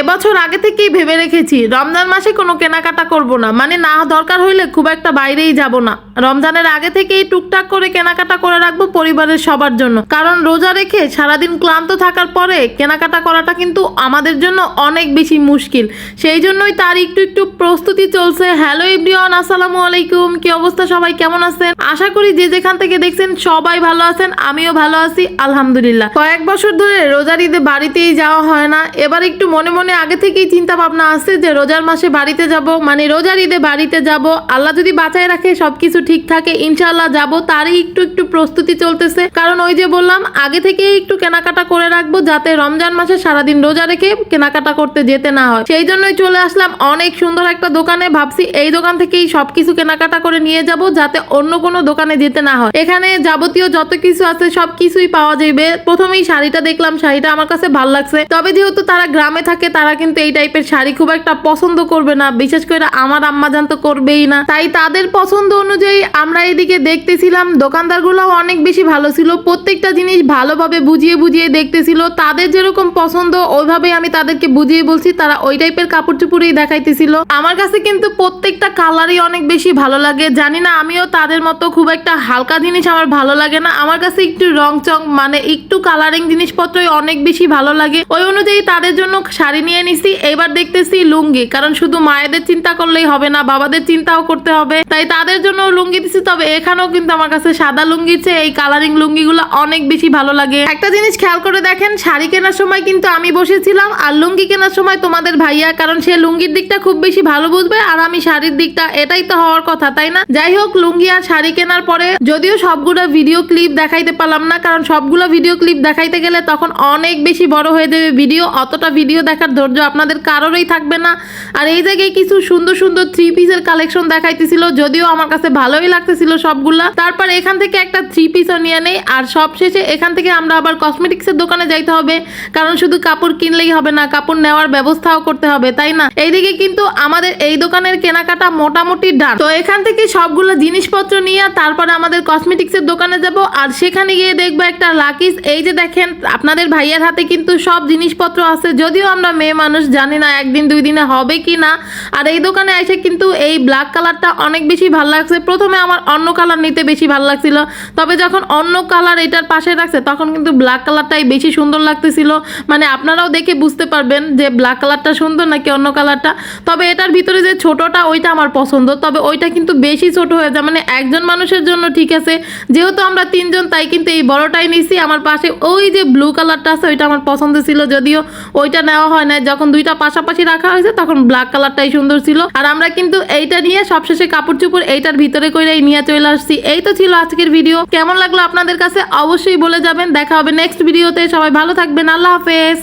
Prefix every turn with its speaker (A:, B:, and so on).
A: এবছর আগে থেকেই ভেবে রেখেছি, রমজান মাসে কোনো কেনাকাটা করব না। মানে না, দরকার হইলে খুব একটা বাইরেই যাব না। রমজানের আগে থেকেই টুকটাক করে কেনাকাটা করে রাখব পরিবারের সবার জন্য। কারণ রোজা রেখে সারাদিন ক্লান্ত থাকার পরে কেনাকাটা করাটা কিন্তু আমাদের জন্য অনেক বেশি মুশকিল। সেই জন্যই তার একটু একটু প্রস্তুতি চলছে। হ্যালো এভরিওয়ান, আসসালামু আলাইকুম। কি অবস্থা? সবাই কেমন আছেন? আশা করি যে যেখান থেকে দেখছেন সবাই ভালো আছেন, আমিও ভালো আছি, আলহামদুলিল্লাহ। কয়েক বছর ধরে রোজার ঈদে বাড়িতেই যাওয়া হয় না। এবার একটু মনে মনে আগে থেকেই চিন্তা ভাবনা আসছে যে রোজার মাসে বাড়িতে যাব মানে রোজার ঈদে বাড়িতে যাব। আল্লাহ যদি বাঁচায় রাখে সবকিছু ঠিক থাকে ইনশাল্লাহ যাব। তারই একটু একটু প্রস্তুতি চলতেছে। কারণ ওই যে বললাম, আগে থেকেই একটু কেনাকাটা করে রাখব যাতে রমজান মাসে সারাদিন রোজা রেখে কেনাকাটা করতে যেতে না হয়। সেই জন্যই চলে আসলাম অনেক সুন্দর একটা দোকানে। ভাবছি এই দোকান থেকেই সবকিছু কেনাকাটা করে নিয়ে যাব যাতে অন্য কোনো দোকানে যেতে না হয়। এখানে যাবতীয় যত কিছু আছে সব কিছুই পাওয়া যাবে প্রথমেই শাড়িটা দেখলাম, শাড়িটা আমার কাছে ভালো লাগছে। তবে যেহেতু তারা গ্রামে থাকে, তারা কিন্তু এই টাইপের শাড়ি খুব একটা পছন্দ করবে না। বিশেষ করে আমার আম্মাজান তো করবেই না। তাই তাদের পছন্দ অনুযায়ী আমরা এদিকে দেখতেছিলাম, দোকানদারগুলোও অনেক বেশি ভালো ছিল, প্রত্যেকটা জিনিস ভালোভাবে বুঝিয়ে বুঝিয়ে দেখতেছিল, তাদের যেরকম পছন্দ ওইভাবে আমি তাদেরকে বুঝিয়ে বলছি, তারা ওই টাইপের কাপড় চুপড়েই দেখাইতেছিল। আমার কাছে কিন্তু প্রত্যেকটা কালারই অনেক বেশি ভালো লাগে, জানি না আমিও তাদের মতো খুব একটা হালকা জিনিস আমার ভালো লাগে না, আমার কাছে একটু রং চং মানে একটু কালারিং জিনিসপত্রই অনেক বেশি ভালো লাগে, ওই অনুযায়ী তাদের জন্য শাড়ি নিয়ে নিছি, এবার দেখতেছি লুঙ্গি, কারণ শুধু মায়েদের চিন্তা করলেই হবে না, বাবাদের চিন্তাও করতে হবে, তাই তাদের জন্য লুঙ্গি দিছি, তবে এখানেও কিন্তু আমার কাছে সাদা লুঙ্গির চেয়ে এই কালারিং লুঙ্গিগুলো অনেক বেশি ভালো লাগে। একটা জিনিস খেয়াল করে দেখেন, শাড়ি কেনার সময় কিন্তু আমি বসেছিলাম, আর লুঙ্গি কেনার সময় তোমাদের ভাইয়া, কারণ সে লুঙ্গির দিকটা খুব বেশি ভালো বুঝবে, আর আমি শাড়ির দিকটা, এটাই তো হওয়ার কথা, তাই না? যাই হোক, লুঙ্গি আর শাড়ি কেনার পরে যদিও সবগুলো ভিডিও ক্লিপ দেখাইতে পারলাম না, কারণ সবগুলো ভিডিও ক্লিপ দেখাইতে গেলে তখন অনেক বেশি বড় হয়ে যাবে ভিডিও অতটা ভিডিও দেখার ধৈর্য আপনাদের কারোরই থাকবে না। আর এই জায়গায় কিছু সুন্দর সুন্দর থ্রি পিসের কালেকশন দেখাইতেছিল, যদিও আমার কাছে ভালোই লাগতেছিল সবগুলা। তারপর এখান থেকে একটা থ্রি পিসও নিয়ে নেই। আর সব শেষে এখান থেকে আমরা আবার কসমেটিক্সের দোকানে যাইতে হবে। কারণ শুধু কাপড় কিনলেই হবে না, কাপড় নেওয়ার ব্যবস্থাও করতে হবে, তাই না? এইদিকে কিন্তু আমাদের এই দোকানের কেনাকাটা মোটামুটি ডান তো এখান থেকে সবগুলো জিনিসপত্র নিয়ে তারপরে আমাদের কসমেটিক্সের দোকানে যাব। আর সেখানে গিয়ে দেখব একটা লাকিস এই যে দেখেন, আপনাদের ভাইয়ের হাতে কিন্তু সব জিনিসপত্র আছে। যদিও আমরা মেয়ে মানুষ, জানি না একদিন দুই দিনে হবে কি না আর এই দোকানে এসে কিন্তু এই ব্ল্যাক কালারটা অনেক বেশি ভালো লাগছে। প্রথমে আমার অন্য কালার নিতে বেশি ভালো লাগছিল। তবে যখন অন্য কালার এটার পাশে রাখছে, তখন কিন্তু ব্ল্যাক কালারটাই বেশি সুন্দর লাগতেছিল। মানে আপনারাও দেখে বুঝতে পারবেন যে ব্ল্যাক কালারটা সুন্দর নাকি অন্য কালারটা তবে এটার ভিতরে যে ছোটটা, ওইটা আমার পছন্দ। তবে ওইটা কিন্তু বেশি ছোট হয়ে যায়। মানে একজন মানুষের জন্য ঠিক আছে। যেহেতু আমরা তিনজন, তাই কিন্তু এই বড়টাই নিছি। আমার পাশে ওই যে ব্লু কালারটা আছে, ওইটা আমার পছন্দ ছিল। যদিও ওইটা নেওয়া হয় না যখন দুইটা পাশাপাশি রাখা হয়েছে, তখন ব্ল্যাক কালারটাই সুন্দর ছিল। আর আমরা কিন্তু এইটা নিয়ে সবশেষে কাপড় চুপড় এইটার ভিতরে কইরাই নিয়ে চলে আসছি। এই তো ছিল আজকের ভিডিও। কেমন লাগল আপনাদের কাছে? অবশ্যই বলে যাবেন। দেখা হবে নেক্সট ভিডিওতে সবাই ভালো থাকবেন। আল্লাহ হাফেজ।